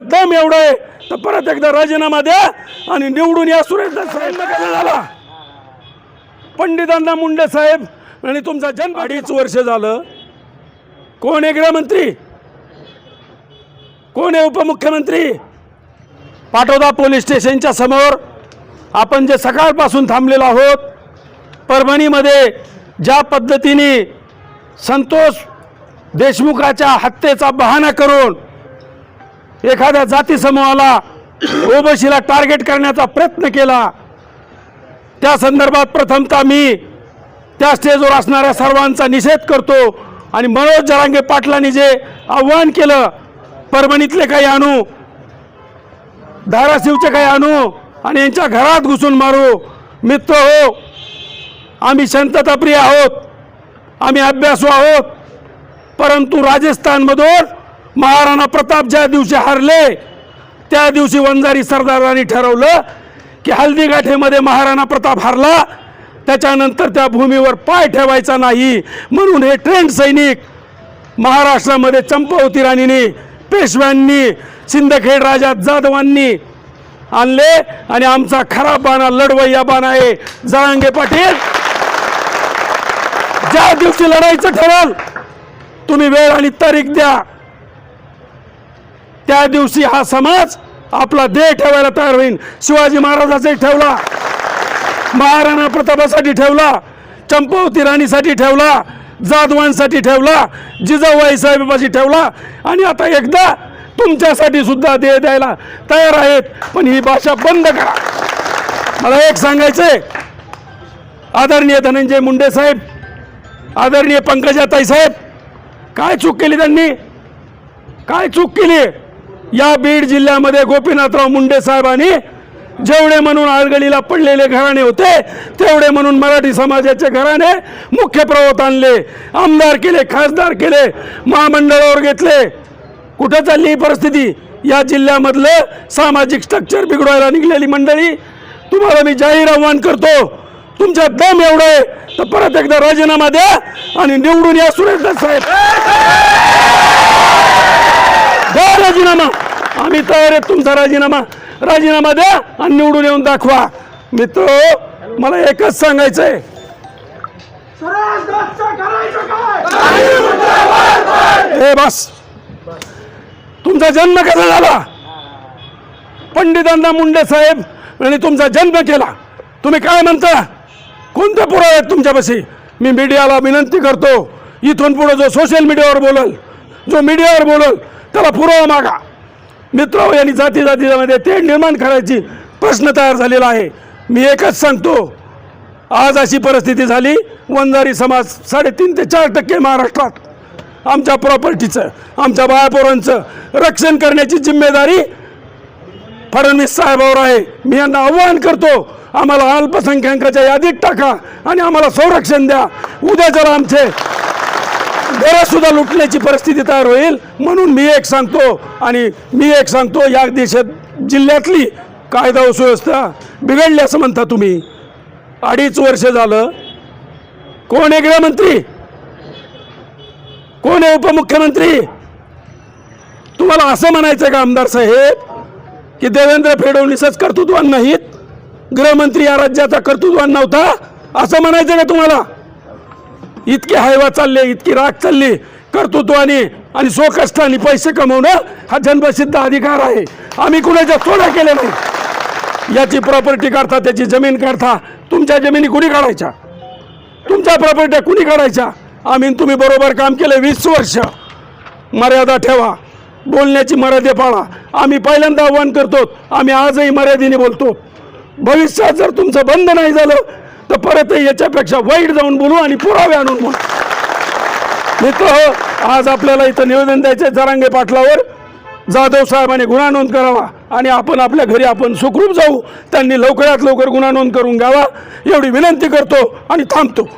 दम एवढं आहे. तर परत एकदा राजीनामा द्या आणि निवडून या सुरेश साहेब झाला. पंडितांना मुंडे साहेब आणि तुमचा जन्म अडीच वर्ष झालं. कोण आहे गृहमंत्री? कोण आहे उपमुख्यमंत्री? पाटोदा पोलीस स्टेशनच्या समोर आपण जे सकाळपासून थांबलेलो आहोत परभणीमध्ये ज्या पद्धतीने संतोष देशमुखाच्या हत्येचा बहाणा करून एखाद्या जाती समूहाला ओबीसीला टार्गेट करण्याचा प्रयत्न केला. त्या संदर्भात प्रथमतः मी त्या स्टेजवर असणाऱ्या सर्वांचा निषेध करतो आणि मनोज जरांगे पाटलांनी जे आव्हान केलं परभणीतले काही आणू धाराशिवचे काही आणू आणि यांच्या घरात घुसून मारू मित्र हो आम्ही शांतताप्रिय आहोत आम्ही अभ्यासू आहोत परंतु राजस्थानमधून महाराणा प्रताप ज्या दिवशी हारले त्या दिवशी वंजारी सरदारांनी ठरवलं की हल्दीगाठेमध्ये महाराणा प्रताप हारला त्याच्यानंतर त्या भूमीवर पाय ठेवायचा नाही म्हणून हे ट्रेंड सैनिक महाराष्ट्रामध्ये चंपावती राणीने पेशव्यांनी सिंदखेड राजा जाधवांनी आणले आणि आमचा खरा बाणा लढवय्या बाणा आहे. जरांगे पाटील ज्या दिवशी लढायचं ठरल तुम्ही वेळ आणि तारीख द्या. त्या दिवशी हा समाज आपला देह ठेवायला तयार होईल शिवाजी महाराजाचाही ठेवला. महाराणा प्रतापासाठी ठेवला. चंपावती राणीसाठी ठेवला. जाधवांसाठी ठेवला. जिजाबाई साहेबाची ठेवला. आणि आता एकदा तुमच्यासाठी सुद्धा देह द्यायला तयार आहेत. पण ही भाषा बंद करा. मला एक सांगायचंय. आदरणीय धनंजय मुंडे साहेब आदरणीय पंकजाताई साहेब काय चूक केली त्यांनी? काय चूक केली? या बीड जिल्ह्यामध्ये गोपीनाथराव मुंडे साहेबांनी जेवढे म्हणून आळगडीला पडलेले घराणे होते तेवढे म्हणून मराठी समाजाचे घराणे मुख्य प्रवत आणले आमदार केले खासदार केले महामंडळावर घेतले. कुठं चालली ही परिस्थिती? या जिल्ह्यामधलं सामाजिक स्ट्रक्चर बिघडवायला निघलेली मंडळी तुम्हाला मी जाहीर आव्हान करतो. तुमच्या दम एवढं आहे तर परत एकदा राजीनामा द्या आणि निवडून या सुरेश साहेब. द्या राजीनामा. आम्ही तयार आहे तुमचा राजीनामा. राजीनामा द्या आणि निवडून येऊन दाखवा. मित्र मला एकच सांगायचंय. हे बस. तुमचा जन्म कसा झाला? पंडितांना मुंडे साहेब आणि तुमचा जन्म केला. तुम्ही काय म्हणता? कोणते पुरावे आहेत तुमच्यापाशी? मी मीडियाला विनंती करतो इथून पुढे जो सोशल मीडियावर बोलल जो मीडियावर बोलल त्याला पुरावा मागा. मित्र हो, यांनी जाती जातीमध्ये ते निर्माण करायची प्रश्न तयार झालेला आहे. मी एकच सांगतो आज अशी परिस्थिती झाली वंजारी समाज साडेतीन ते चार टक्के महाराष्ट्रात आमच्या प्रॉपर्टीचं आमच्या बायापोरांचं रक्षण करण्याची जिम्मेदारी फडणवीस साहेबावर आहे. मी यांना आव्हान करतो आम्हाला अल्पसंख्याकाच्या यादीत टाका आणि आम्हाला संरक्षण द्या. उद्या जर आमचे घरं सुद्धा लुटण्याची परिस्थिती तयार होईल म्हणून मी एक सांगतो आणि मी एक सांगतो या देशात जिल्ह्यातली कायदा व सुव्यवस्था बिघडली असं म्हणता तुम्ही. अडीच वर्ष झालं. कोण आहे गृहमंत्री? कोण आहे उपमुख्यमंत्री? तुम्हाला असं म्हणायचं का आमदार साहेब की देवेंद्र फडणवीसच कर्तृत्वान नाहीत? गृहमंत्री या राज्याचा कर्तृत्वान नव्हता? असं म्हणायचं का तुम्हाला? इतकी हायवा चालले इतकी राग चालली कर्तृत्वाने आणि स्वकष्टाने पैसे कमवणं हा जन्मसिद्ध अधिकार आहे. आम्ही कुणाच्या चोऱ्या केल्या नाही. याची प्रॉपर्टी काढता त्याची जमीन काढता तुमच्या जमिनी कुणी काढायच्या? तुमच्या प्रॉपर्ट्या कुणी काढायच्या? आम्ही तुम्ही बरोबर काम केलं वीस वर्ष. मर्यादा ठेवा. बोलण्याची मर्यादा पाळा. आम्ही पहिल्यांदा आव्हान करतो. आम्ही आजही मर्यादेने बोलतो. भविष्यात जर तुमचं बंद नाही झालं तर परत याच्यापेक्षा वाईट जाऊन बोलू आणि पुरावे आणून बोलू. मित्र हो आज आपल्याला इथं निवेदन द्यायचं जरांगे पाटलावर. जाधव साहेबांनी गुन्हा नोंद करावा आणि आपण आपल्या घरी आपण सुखरूप जाऊ. त्यांनी लवकरात लवकर गुन्हा नोंद करून घ्यावा. एवढी विनंती करतो आणि थांबतो.